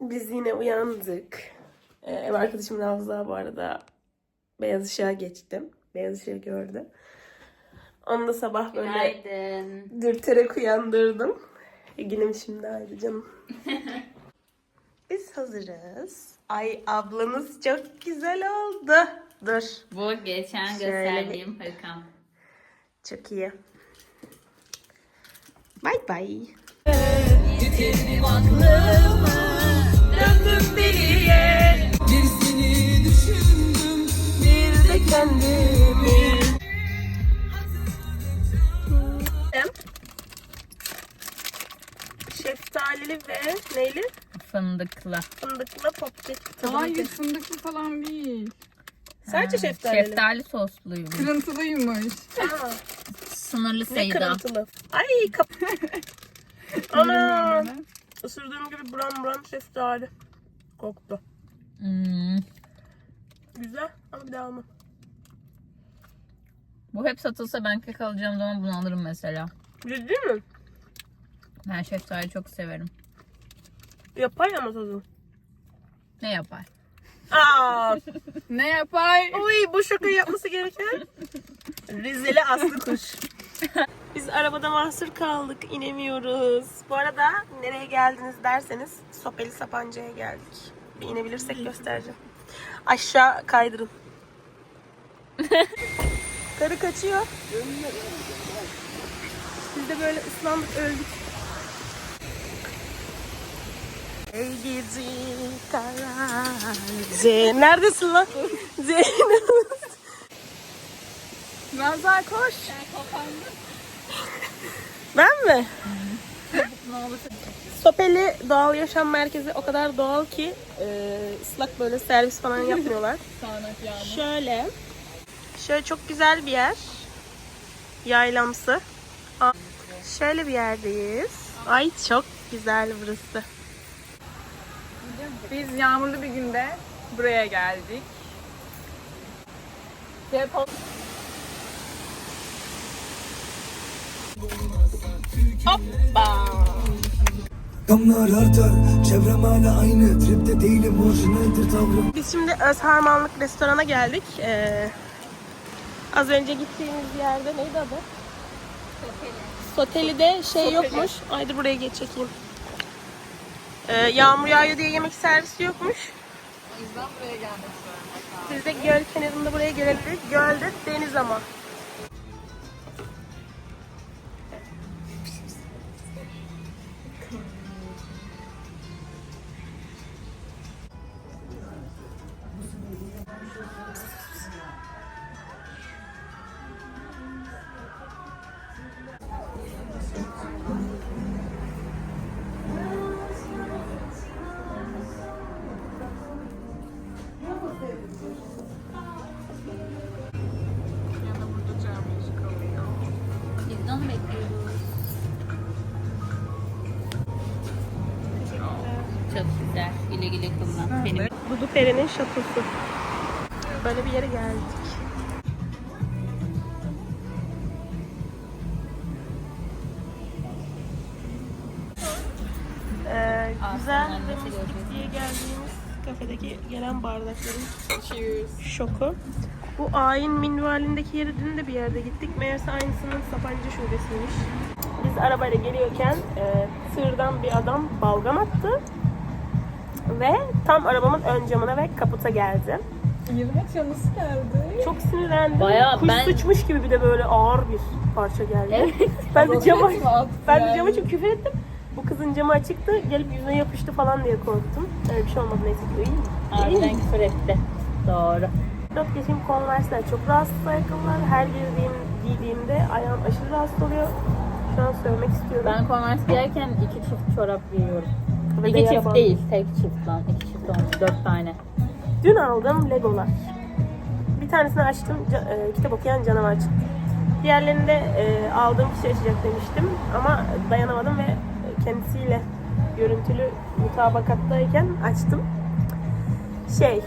Biz yine uyandık. Ee, ev arkadaşım Ravza bu arada beyaz ışığa geçtim. Beyaz ışığı gördü. Onu da sabah böyle Günaydın. dürterek uyandırdım. Günüm şimdi ayrı canım. Biz hazırız. Ay ablamız çok güzel oldu. Dur. Bu geçen Şöyle gösterdiğim hırkam. Çok iyi. Bye bye. Döndüm deliye. Bir seni düşündüm. Bir de kendimi. Şeftalili ve neyli? Fındıklı. Fındıklı popkek. Hayır fındıklı falan değil. Sadece şeftalili. Şeftali sosluyum. Kırıntılıymış. Aa, Sınırlı ne sayıda. kırıntılı. Ay kap. Ana. Isırdığım gibi buram buram şeftali. Koktu. Hmm. Güzel ama bir daha almam. Bu hep satılsa ben kek alacağım zaman bunu alırım mesela. Ciddi mi? Ben şeftali çok severim. Yapay ama tadı. Ne yapar? Aa, Ne yapay? uy bu şakayı yapması gereken Rizeli Aslı Kuş. Biz arabada mahsur kaldık, inemiyoruz. Bu arada nereye geldiniz derseniz Sopeli Sapanca'ya geldik. Bir inebilirsek göstereceğim. Aşağı kaydırın. Karı kaçıyor. Biz de böyle ıslandık öldük. Ey gidi kara Z- Neredesin lan? Zeynep. Nazar koş. Ben mi? Sopeli Doğal Yaşam Merkezi o kadar doğal ki e, ıslak böyle servis falan yapmıyorlar. Şöyle. Şöyle çok güzel bir yer. Yaylamsı. Şöyle bir yerdeyiz. Ay çok güzel burası. Biz yağmurlu bir günde buraya geldik. Hoppa. Damlar artar, çevrem hala aynı Tripte değilim, orijinaldir tavrım Biz şimdi Özharmanlık restorana geldik. Ee, az önce gittiğimiz yerde neydi adı? Soteli'de şey yokmuş. Haydi buraya geç çekeyim. Ee, yağmur yağıyor diye yemek servisi yokmuş. O yüzden buraya gelmek. Biz de göl kenarında buraya gelebildik. Gölde deniz ama. Güle kullan. Benim Dudu Peri'nin şatosu. Böyle bir yere geldik. Ee, güzel ve nasıl mistik diye geldiğimiz kafedeki gelen bardakların Cheers. şoku. Bu ayin minvalindeki yere dün de bir yerde gittik. Meğerse aynısının Sapanca şubesiymiş. Biz arabayla geliyorken e, tırdan bir adam balgam attı. Ve tam arabamın ön camına ve kaputa geldi. Ya nasıl geldi? Çok sinirlendim. Bayağı Kuş ben- sıçmış gibi bir de böyle ağır bir parça geldi. ben de cama, mi ben de cama çok küfür ettim. Bu kızın camı açıktı. Gelip yüzüne yapıştı falan diye korktum. Öyle bir şey olmadı neyse ki. İyi. İyi. harbiden küfür etti. Doğru. Dört geçim Converse'ler çok rahatsız ayakkabılar. Her girdiğim, giydiğimde ayağım aşırı rahatsız oluyor. Şu an söylemek istiyorum. Ben Converse giyerken iki çift çorap giyiyorum. Ve İki çift bandı. değil, tek çift lan. İki çift olmuş, dört tane. Dün aldığım Legolar. Bir tanesini açtım, ca- e, kitap okuyan canavar çıktı. Diğerlerini de e, aldığım kişi açacak demiştim ama dayanamadım ve kendisiyle görüntülü mutabakattayken açtım. Şey,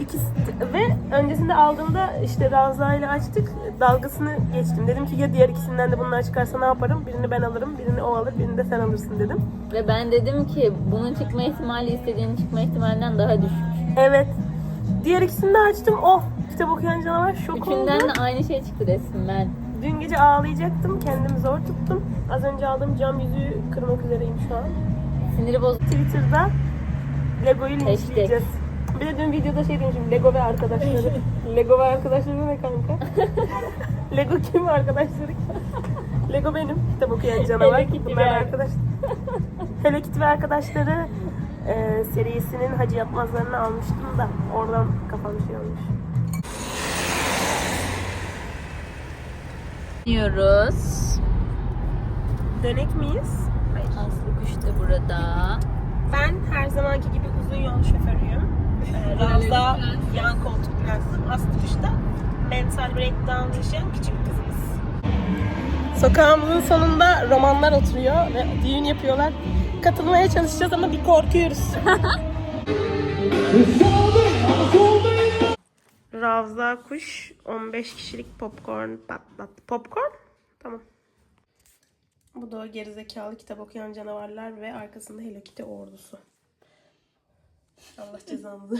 İkisi ve öncesinde aldığımda işte Ravza ile açtık dalgasını geçtim. Dedim ki ya diğer ikisinden de bunlar çıkarsa ne yaparım? Birini ben alırım, birini o alır, birini de sen alırsın dedim. Ve ben dedim ki bunun çıkma ihtimali istediğinin çıkma ihtimalinden daha düşük. Evet. Diğer ikisini de açtım. Oh! Kitap okuyan canavar şok Üçünden oldu. de aynı şey çıktı resmen. Dün gece ağlayacaktım. Kendimi zor tuttum. Az önce aldığım cam yüzüğü kırmak üzereyim şu an. Siniri bozuk. Twitter'da Lego'yu linçleyeceğiz. Bir de dün videoda şey demişim. Lego ve arkadaşları. Lego ve arkadaşları ne kanka? Lego kim arkadaşları? Lego benim. Kitap okuyan canavar. Hello Kitty Bunlar ve- arkadaş. Hello Kitty ve arkadaşları e, serisinin Hacı Yapmazlarını almıştım da oradan kafam şey olmuş. Yiyoruz. Dönek miyiz? Hayır. Aslı kuş da burada. Ben her zamanki gibi uzun yol şoförüyüm. Ravza yan koltuk. Aslı da mental breakdown yaşayan küçük kızımız. Sokağımızın sonunda romanlar oturuyor ve düğün yapıyorlar. Katılmaya çalışacağız ama bir korkuyoruz. Ravza kuş 15 kişilik popcorn patlat. Popcorn? Tamam. Bu da gerizekalı kitap okuyan canavarlar ve arkasında Hello Kitty ordusu. Allah cezanızı